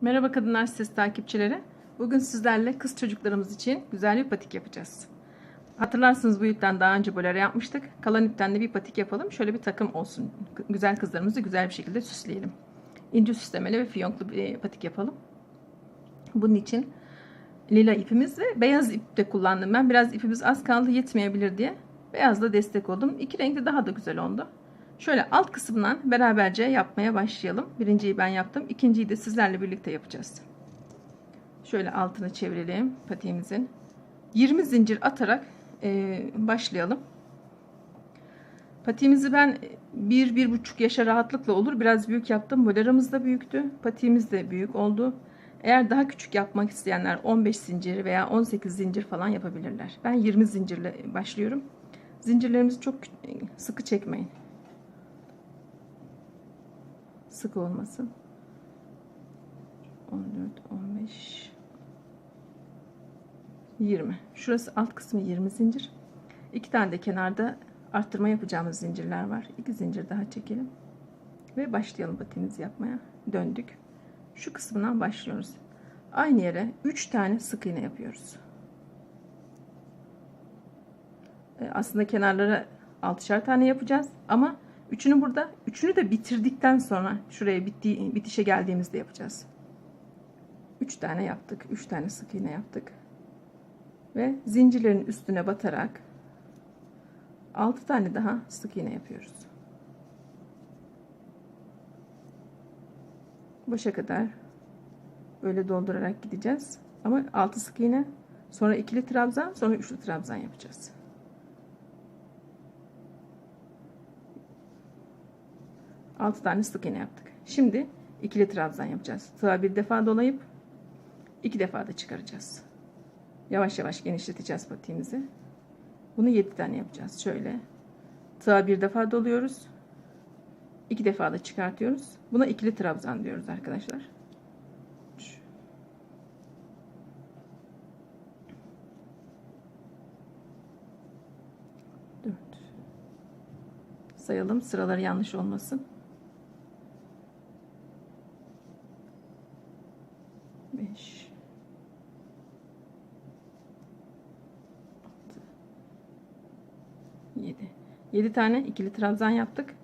Merhaba Kadınlar Sitesi takipçileri. Bugün sizlerle kız çocuklarımız için güzel bir patik yapacağız. Hatırlarsınız bu ipten daha önce böyle yapmıştık. Kalan ipten de bir patik yapalım. Şöyle bir takım olsun. Güzel kızlarımızı güzel bir şekilde süsleyelim. İnce süslemeli ve fiyonklu bir patik yapalım. Bunun için lila ipimiz ve beyaz ip de kullandım ben. Biraz ipimiz az kaldı yetmeyebilir diye. Beyazla destek oldum. İki renkli daha da güzel oldu. Şöyle alt kısmından beraberce yapmaya başlayalım. Birinciyi ben yaptım. ikinciyi de sizlerle birlikte yapacağız. Şöyle altını çevirelim patiğimizin. 20 zincir atarak e, başlayalım. Patiğimizi ben 1-1,5 yaşa rahatlıkla olur. Biraz büyük yaptım. Boleramız da büyüktü. Patiğimiz de büyük oldu. Eğer daha küçük yapmak isteyenler 15 zincir veya 18 zincir falan yapabilirler. Ben 20 zincirle başlıyorum. Zincirlerimizi çok sıkı çekmeyin sık olmasın. 14, 15, 20. Şurası alt kısmı 20 zincir. İki tane de kenarda arttırma yapacağımız zincirler var. İki zincir daha çekelim. Ve başlayalım patiğimizi yapmaya. Döndük. Şu kısmından başlıyoruz. Aynı yere 3 tane sık iğne yapıyoruz. Aslında kenarlara 6'şer tane yapacağız ama Üçünü burada, üçünü de bitirdikten sonra şuraya bitti, bitişe geldiğimizde yapacağız. Üç tane yaptık. Üç tane sık iğne yaptık. Ve zincirlerin üstüne batarak altı tane daha sık iğne yapıyoruz. Başa kadar böyle doldurarak gideceğiz. Ama altı sık iğne, sonra ikili trabzan, sonra üçlü trabzan yapacağız. 6 tane sık iğne yaptık. Şimdi ikili trabzan yapacağız. Tığa bir defa dolayıp iki defa da çıkaracağız. Yavaş yavaş genişleteceğiz patiğimizi. Bunu 7 tane yapacağız. Şöyle tığa bir defa doluyoruz. iki defa da çıkartıyoruz. Buna ikili trabzan diyoruz arkadaşlar. Sayalım sıraları yanlış olmasın. 5 6 7 7 tane ikili trabzan yaptık.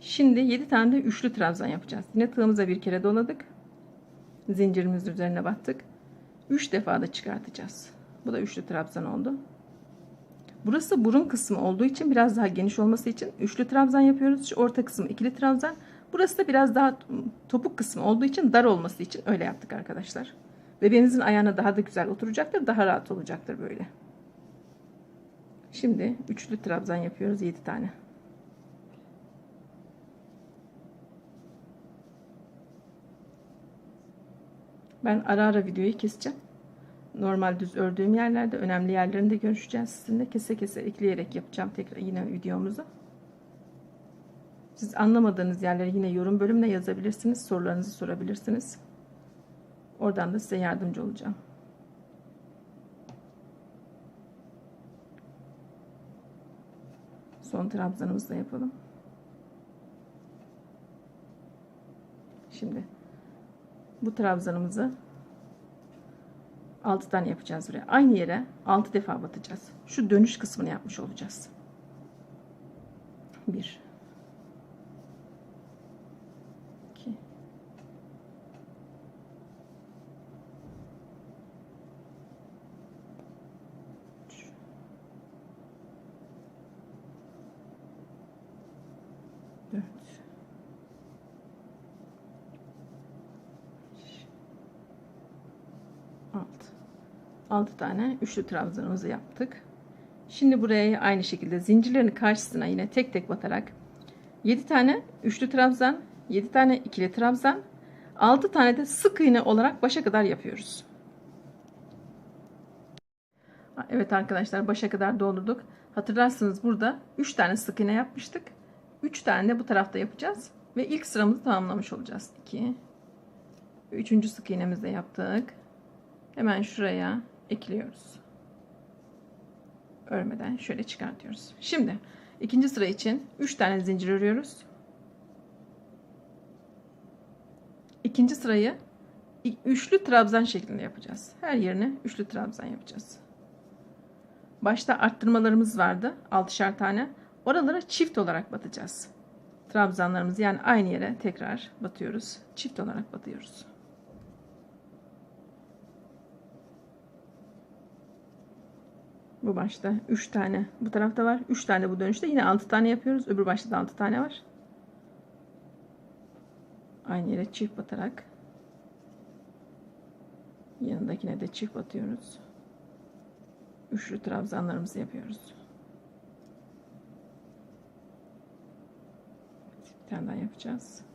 Şimdi 7 tane de üçlü trabzan yapacağız. Yine tığımıza bir kere doladık. Zincirimiz üzerine battık. 3 defa da çıkartacağız. Bu da üçlü trabzan oldu. Burası burun kısmı olduğu için biraz daha geniş olması için üçlü trabzan yapıyoruz. Şu orta kısmı ikili trabzan. Burası da biraz daha topuk kısmı olduğu için dar olması için öyle yaptık arkadaşlar. Bebeğinizin ayağına daha da güzel oturacaktır. Daha rahat olacaktır böyle. Şimdi üçlü trabzan yapıyoruz 7 tane. Ben ara ara videoyu keseceğim. Normal düz ördüğüm yerlerde önemli yerlerinde görüşeceğiz sizinle. Kese kese ekleyerek yapacağım tekrar yine videomuzu. Siz anlamadığınız yerleri yine yorum bölümüne yazabilirsiniz. Sorularınızı sorabilirsiniz. Oradan da size yardımcı olacağım. Son trabzanımızı yapalım. Şimdi bu trabzanımızı 6 tane yapacağız buraya. Aynı yere 6 defa batacağız. Şu dönüş kısmını yapmış olacağız. 1 4 6 6 tane üçlü trabzanımızı yaptık. Şimdi buraya aynı şekilde zincirlerin karşısına yine tek tek batarak 7 tane üçlü trabzan, 7 tane ikili trabzan, 6 tane de sık iğne olarak başa kadar yapıyoruz. Evet arkadaşlar başa kadar doldurduk. Hatırlarsınız burada 3 tane sık iğne yapmıştık. 3 tane de bu tarafta yapacağız. Ve ilk sıramızı tamamlamış olacağız. 2 3. sık iğnemizi de yaptık. Hemen şuraya ekliyoruz. Örmeden şöyle çıkartıyoruz. Şimdi ikinci sıra için 3 tane zincir örüyoruz. İkinci sırayı üçlü trabzan şeklinde yapacağız. Her yerine üçlü trabzan yapacağız. Başta arttırmalarımız vardı. 6'şar tane. Oralara çift olarak batacağız. Trabzanlarımızı yani aynı yere tekrar batıyoruz. Çift olarak batıyoruz. Bu başta 3 tane bu tarafta var. 3 tane bu dönüşte. Yine 6 tane yapıyoruz. Öbür başta da 6 tane var. Aynı yere çift batarak yanındakine de çift batıyoruz. Üçlü trabzanlarımızı yapıyoruz. Bir tane daha yapacağız.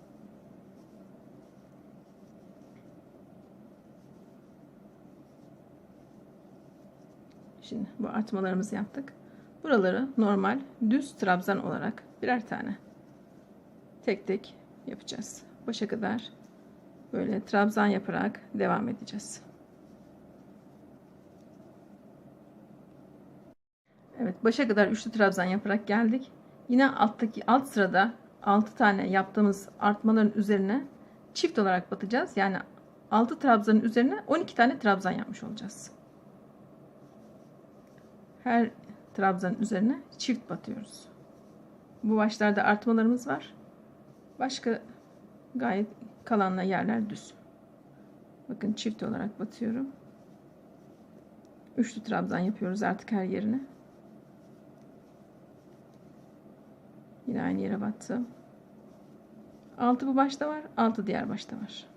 Şimdi bu artmalarımızı yaptık. Buraları normal düz trabzan olarak birer tane tek tek yapacağız. Başa kadar böyle trabzan yaparak devam edeceğiz. Evet başa kadar üçlü trabzan yaparak geldik. Yine alttaki alt sırada 6 tane yaptığımız artmaların üzerine çift olarak batacağız. Yani 6 trabzanın üzerine 12 tane trabzan yapmış olacağız. Her trabzanın üzerine çift batıyoruz. Bu başlarda artmalarımız var. Başka gayet kalanla yerler düz. Bakın çift olarak batıyorum. Üçlü trabzan yapıyoruz artık her yerine. Yine aynı yere battım. 6 bu başta var, 6 diğer başta var.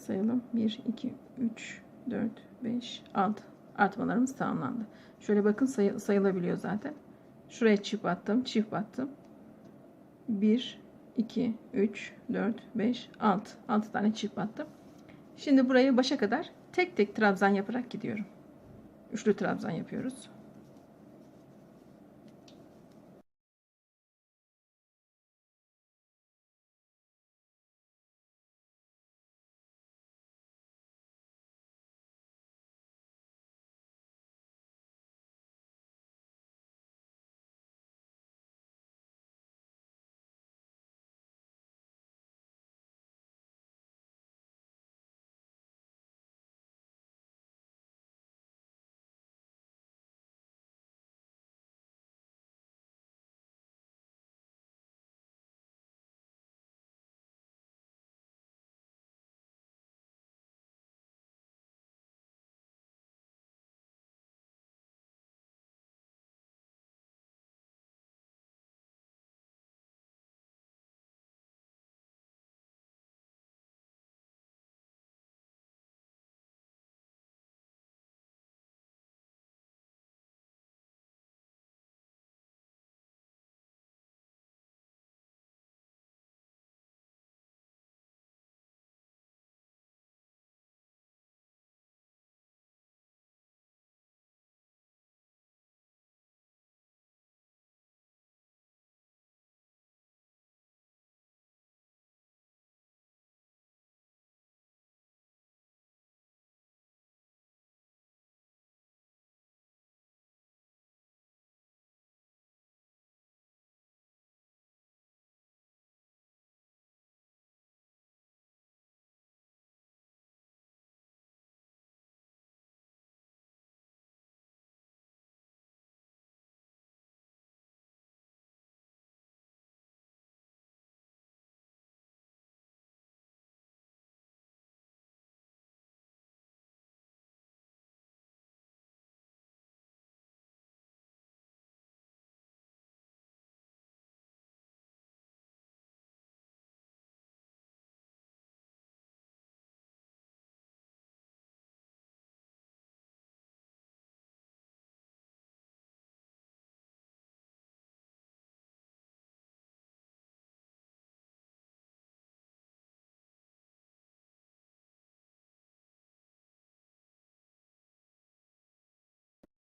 Sayalım. 1, 2, 3, 4, 5, 6. Artmalarımız tamamlandı. Şöyle bakın sayı, sayılabiliyor zaten. Şuraya çift battım, çift battım. 1, 2, 3, 4, 5, 6. 6 tane çift battım. Şimdi burayı başa kadar tek tek trabzan yaparak gidiyorum. Üçlü trabzan yapıyoruz.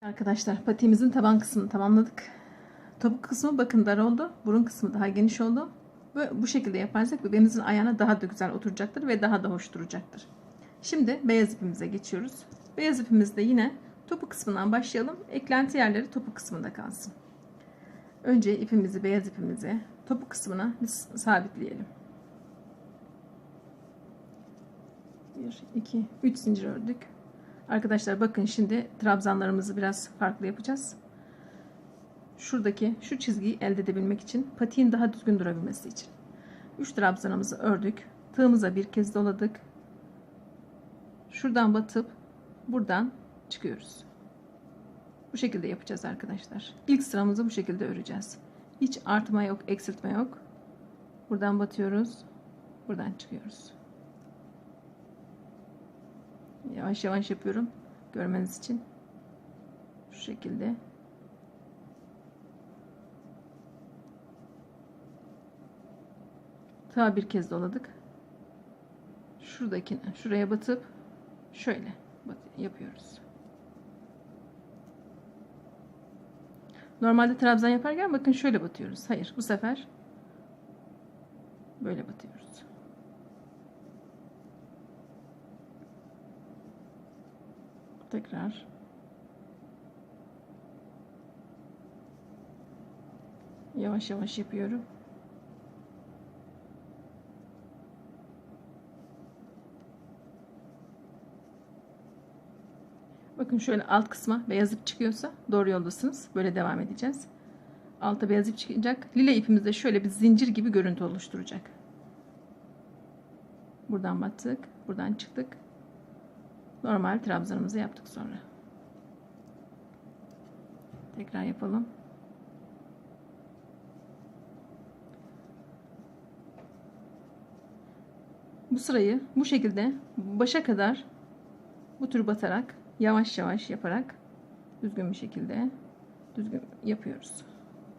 Arkadaşlar patiğimizin taban kısmını tamamladık. Topuk kısmı bakın dar oldu. Burun kısmı daha geniş oldu. Ve bu şekilde yaparsak bebeğimizin ayağına daha da güzel oturacaktır ve daha da hoş duracaktır. Şimdi beyaz ipimize geçiyoruz. Beyaz ipimizde yine topu kısmından başlayalım. Eklenti yerleri topu kısmında kalsın. Önce ipimizi beyaz ipimizi topu kısmına biz sabitleyelim. 1, 2, 3 zincir ördük. Arkadaşlar bakın şimdi trabzanlarımızı biraz farklı yapacağız. Şuradaki şu çizgiyi elde edebilmek için patiğin daha düzgün durabilmesi için. 3 trabzanımızı ördük. Tığımıza bir kez doladık. Şuradan batıp buradan çıkıyoruz. Bu şekilde yapacağız arkadaşlar. İlk sıramızı bu şekilde öreceğiz. Hiç artma yok, eksiltme yok. Buradan batıyoruz. Buradan çıkıyoruz. Yavaş yavaş yapıyorum. Görmeniz için. Şu şekilde. Ta bir kez doladık. Şuradaki şuraya batıp şöyle yapıyoruz. Normalde trabzan yaparken bakın şöyle batıyoruz. Hayır bu sefer böyle batıyoruz. Tekrar yavaş yavaş yapıyorum. Bakın şöyle alt kısma beyaz çıkıyorsa doğru yoldasınız. Böyle devam edeceğiz. Alta beyaz çıkacak. Lila ipimizde şöyle bir zincir gibi görüntü oluşturacak. Buradan battık. Buradan çıktık. Normal trabzanımızı yaptık sonra. Tekrar yapalım. Bu sırayı bu şekilde başa kadar bu tür batarak yavaş yavaş yaparak düzgün bir şekilde düzgün yapıyoruz.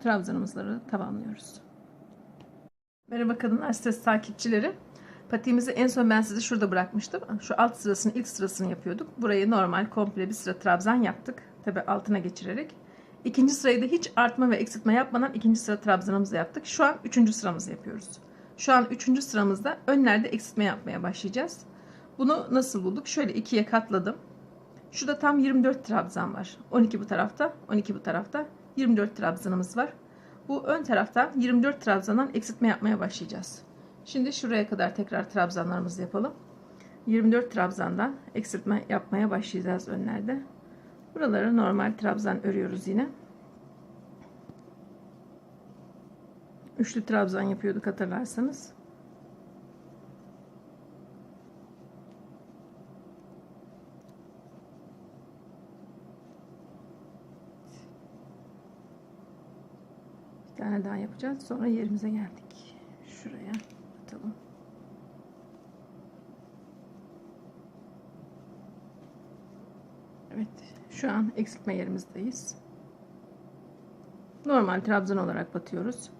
Trabzanımızları tamamlıyoruz. Merhaba kadınlar ses takipçileri. Patiğimizi en son ben sizi şurada bırakmıştım. Şu alt sırasını ilk sırasını yapıyorduk. Burayı normal komple bir sıra trabzan yaptık. Tabi altına geçirerek. İkinci sırayı da hiç artma ve eksiltme yapmadan ikinci sıra trabzanımızı yaptık. Şu an üçüncü sıramızı yapıyoruz. Şu an üçüncü sıramızda önlerde eksiltme yapmaya başlayacağız. Bunu nasıl bulduk? Şöyle ikiye katladım. Şurada tam 24 trabzan var. 12 bu tarafta, 12 bu tarafta. 24 trabzanımız var. Bu ön tarafta 24 trabzandan eksiltme yapmaya başlayacağız. Şimdi şuraya kadar tekrar trabzanlarımızı yapalım. 24 trabzandan eksiltme yapmaya başlayacağız önlerde. Buraları normal trabzan örüyoruz yine. Üçlü trabzan yapıyorduk hatırlarsanız. Bir tane daha yapacağız. Sonra yerimize geldik. Şuraya atalım. Evet. Şu an eksiltme yerimizdeyiz. Normal trabzan olarak batıyoruz.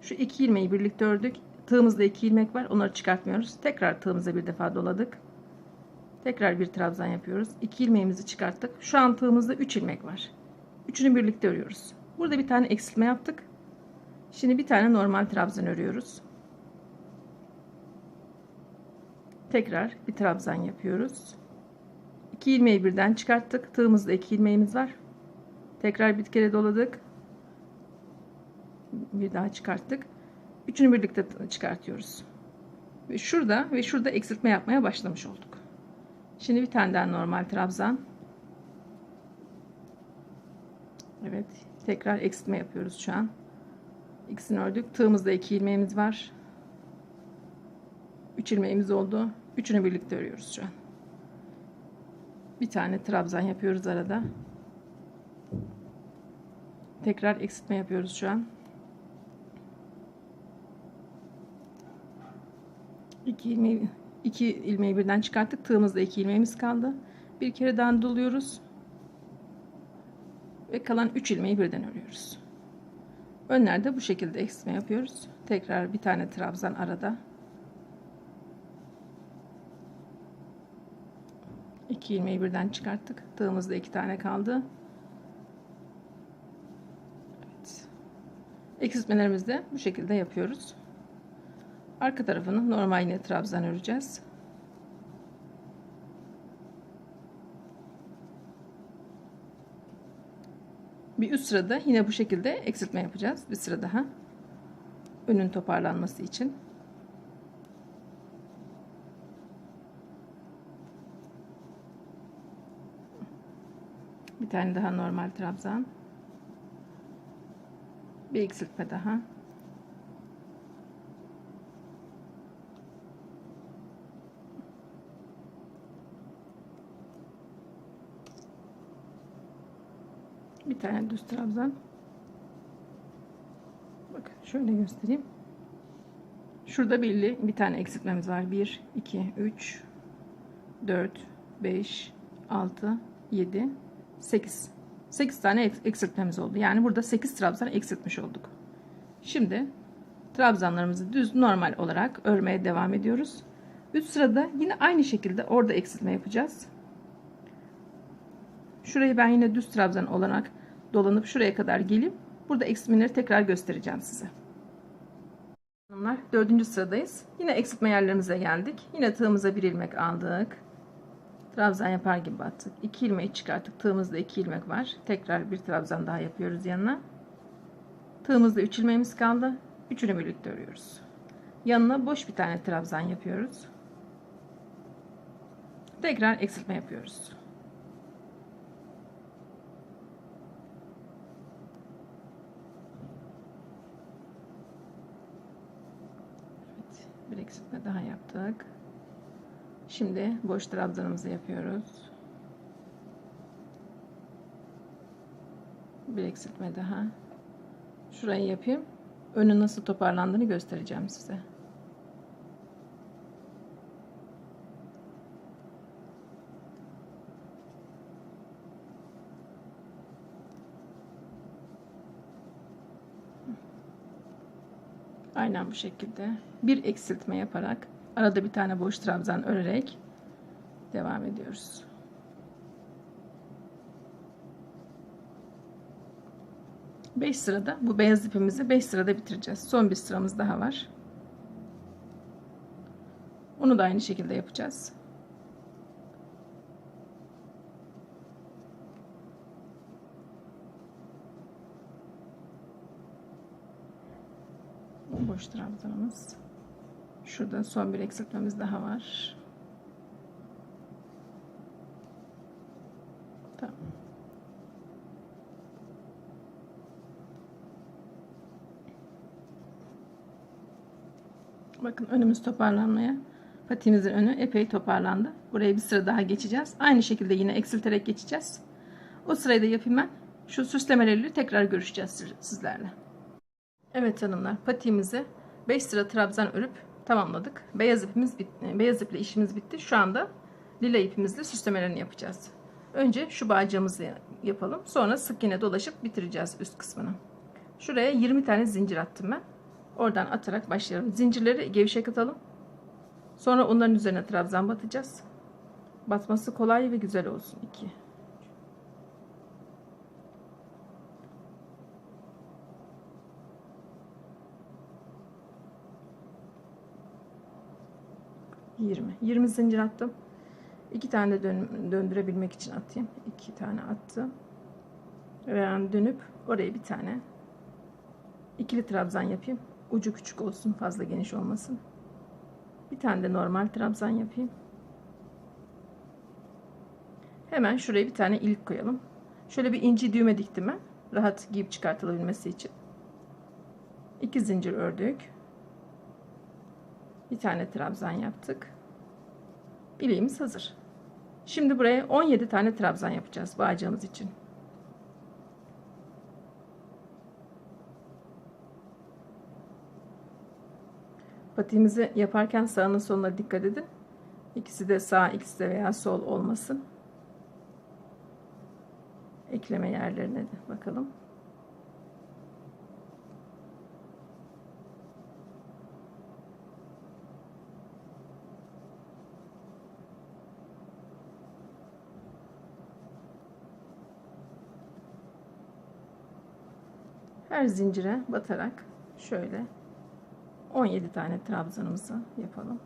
Şu iki ilmeği birlikte ördük. Tığımızda iki ilmek var. Onları çıkartmıyoruz. Tekrar tığımıza bir defa doladık. Tekrar bir trabzan yapıyoruz. İki ilmeğimizi çıkarttık. Şu an tığımızda üç ilmek var. Üçünü birlikte örüyoruz. Burada bir tane eksiltme yaptık. Şimdi bir tane normal trabzan örüyoruz. Tekrar bir trabzan yapıyoruz. 2 ilmeği birden çıkarttık. Tığımızda 2 ilmeğimiz var. Tekrar bir kere doladık. Bir daha çıkarttık. Üçünü birlikte çıkartıyoruz. Ve şurada ve şurada eksiltme yapmaya başlamış olduk. Şimdi bir tane daha normal trabzan. Evet, tekrar eksiltme yapıyoruz şu an. İkisini ördük. Tığımızda iki ilmeğimiz var. Üç ilmeğimiz oldu. Üçünü birlikte örüyoruz şu an. Bir tane trabzan yapıyoruz arada. Tekrar eksiltme yapıyoruz şu an. İki ilmeği, iki ilmeği birden çıkarttık. Tığımızda iki ilmeğimiz kaldı. Bir kere daha doluyoruz. Ve kalan üç ilmeği birden örüyoruz. Önlerde bu şekilde eksiltme yapıyoruz. Tekrar bir tane trabzan arada. 2 ilmeği birden çıkarttık. Tığımızda 2 tane kaldı. Evet. Eksiltmelerimizi de bu şekilde yapıyoruz. Arka tarafını normal yine trabzan öreceğiz. Bir üst sırada yine bu şekilde eksiltme yapacağız. Bir sıra daha. Önün toparlanması için. Bir tane daha normal trabzan. Bir eksiltme daha. Bir tane düz trabzan. Bakın şöyle göstereyim. Şurada belli bir tane eksiltmemiz var. 1, 2, 3, 4, 5, 6, 7, 8. 8 tane eksiltmemiz oldu. Yani burada 8 trabzan eksiltmiş olduk. Şimdi trabzanlarımızı düz normal olarak örmeye devam ediyoruz. Üst sırada yine aynı şekilde orada eksiltme yapacağız. Şurayı ben yine düz trabzan olarak dolanıp şuraya kadar gelip burada eksiltmeleri tekrar göstereceğim size. Hanımlar dördüncü sıradayız. Yine eksiltme yerlerimize geldik. Yine tığımıza bir ilmek aldık. Trabzan yapar gibi battık. 2 ilmek çıkarttık. Tığımızda 2 ilmek var. Tekrar bir trabzan daha yapıyoruz yanına. Tığımızda 3 ilmeğimiz kaldı. Üçünü birlikte örüyoruz. Yanına boş bir tane trabzan yapıyoruz. Tekrar eksiltme yapıyoruz. Evet, bir eksiltme daha yaptık. Şimdi boş trabzanımızı yapıyoruz. Bir eksiltme daha. Şurayı yapayım. Önü nasıl toparlandığını göstereceğim size. Aynen bu şekilde bir eksiltme yaparak arada bir tane boş trabzan örerek devam ediyoruz. Beş sırada bu beyaz ipimizi 5 sırada bitireceğiz. Son bir sıramız daha var. Onu da aynı şekilde yapacağız. boş trabzanımız. Şurada son bir eksiltmemiz daha var. Tamam. Bakın önümüz toparlanmaya. Patiğimizin önü epey toparlandı. Buraya bir sıra daha geçeceğiz. Aynı şekilde yine eksilterek geçeceğiz. O sırayı da yapayım ben. Şu süslemeleriyle tekrar görüşeceğiz sizlerle. Evet hanımlar patiğimizi 5 sıra trabzan örüp tamamladık. Beyaz ipimiz bitti. Beyaz iple işimiz bitti. Şu anda lila ipimizle süslemelerini yapacağız. Önce şu bağcığımızı yapalım. Sonra sık iğne dolaşıp bitireceğiz üst kısmını. Şuraya 20 tane zincir attım ben. Oradan atarak başlayalım. Zincirleri gevşek atalım. Sonra onların üzerine trabzan batacağız. Batması kolay ve güzel olsun. 2 20. 20 zincir attım. 2 tane de dön döndürebilmek için atayım. 2 tane attım. Yani dönüp oraya bir tane ikili trabzan yapayım. Ucu küçük olsun, fazla geniş olmasın. Bir tane de normal trabzan yapayım. Hemen şuraya bir tane ilik koyalım. Şöyle bir inci düğme diktim ben. Rahat giyip çıkartılabilmesi için. 2 zincir ördük. Bir tane trabzan yaptık. Bileğimiz hazır. Şimdi buraya 17 tane trabzan yapacağız bağcığımız için. Patiğimizi yaparken sağına soluna dikkat edin. İkisi de sağ, ikisi de veya sol olmasın. Ekleme yerlerine de bakalım. her zincire batarak şöyle 17 tane trabzanımızı yapalım.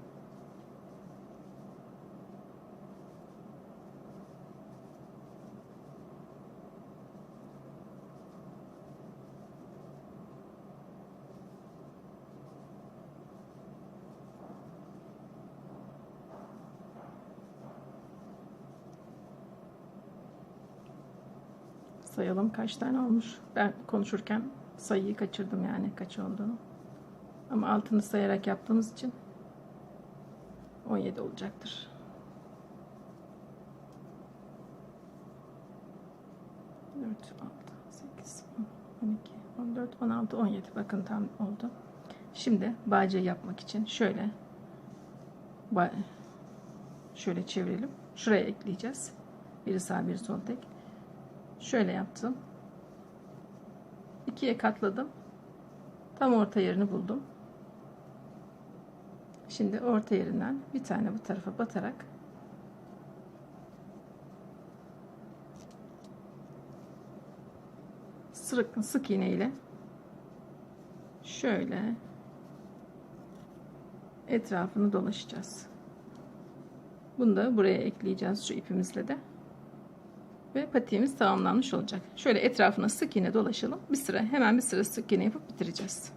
sayalım kaç tane olmuş. Ben konuşurken sayıyı kaçırdım yani kaç olduğunu. Ama altını sayarak yaptığımız için 17 olacaktır. On iki, on dört, on altı, on yedi. Bakın tam oldu. Şimdi bağcı yapmak için şöyle şöyle çevirelim. Şuraya ekleyeceğiz. Biri sağ biri sol tek. Şöyle yaptım. İkiye katladım. Tam orta yerini buldum. Şimdi orta yerinden bir tane bu tarafa batarak sık, sık iğne ile şöyle etrafını dolaşacağız. Bunu da buraya ekleyeceğiz şu ipimizle de. Ve patiğimiz tamamlanmış olacak. Şöyle etrafına sık iğne dolaşalım. Bir sıra hemen bir sıra sık iğne yapıp bitireceğiz.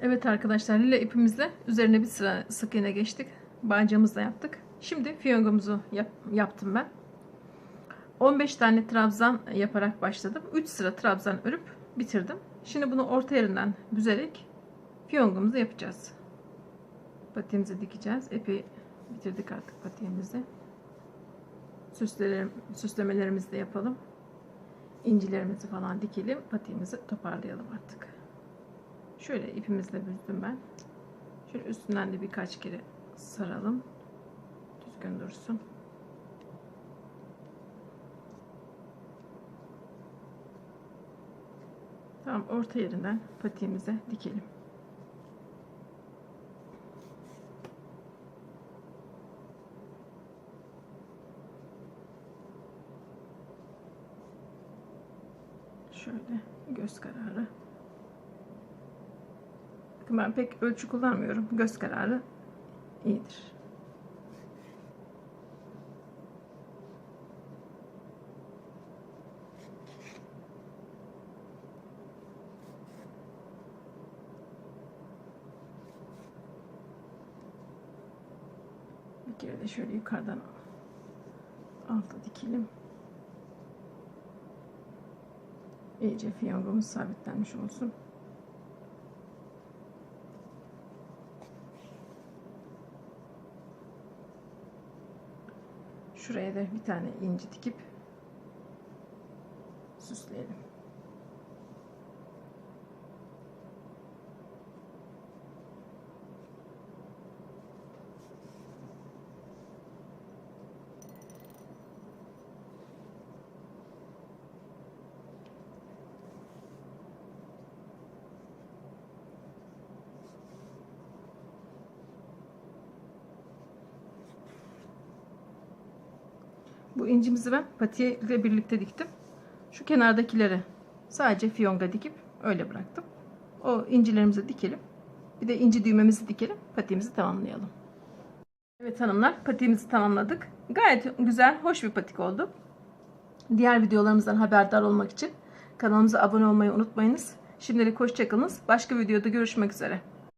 Evet arkadaşlar lila ipimizle üzerine bir sıra sık iğne geçtik. Bağcığımızı da yaptık. Şimdi fiyongomuzu yap, yaptım ben. 15 tane trabzan yaparak başladım. 3 sıra trabzan örüp bitirdim. Şimdi bunu orta yerinden büzerek fiyongumuzu yapacağız. Patiğimizi dikeceğiz. Epi bitirdik artık patiğimizi. Süslerim, süslemelerimizi de yapalım. İncilerimizi falan dikelim. Patiğimizi toparlayalım artık. Şöyle ipimizle büzdüm ben. Şöyle üstünden de birkaç kere saralım. Düzgün dursun. Tamam orta yerinden patiğimize dikelim. Şöyle göz kararı. Bakın ben pek ölçü kullanmıyorum. Göz kararı iyidir. Bir kere de şöyle yukarıdan alta dikelim. İyice fiyongomuz sabitlenmiş olsun. Şuraya da bir tane inci dikip süsleyelim. Bu incimizi ben patiye ile birlikte diktim. Şu kenardakileri sadece fiyonga dikip öyle bıraktım. O incilerimizi dikelim. Bir de inci düğmemizi dikelim. Patiğimizi tamamlayalım. Evet hanımlar patiğimizi tamamladık. Gayet güzel, hoş bir patik oldu. Diğer videolarımızdan haberdar olmak için kanalımıza abone olmayı unutmayınız. Şimdilik hoşçakalınız. Başka videoda görüşmek üzere.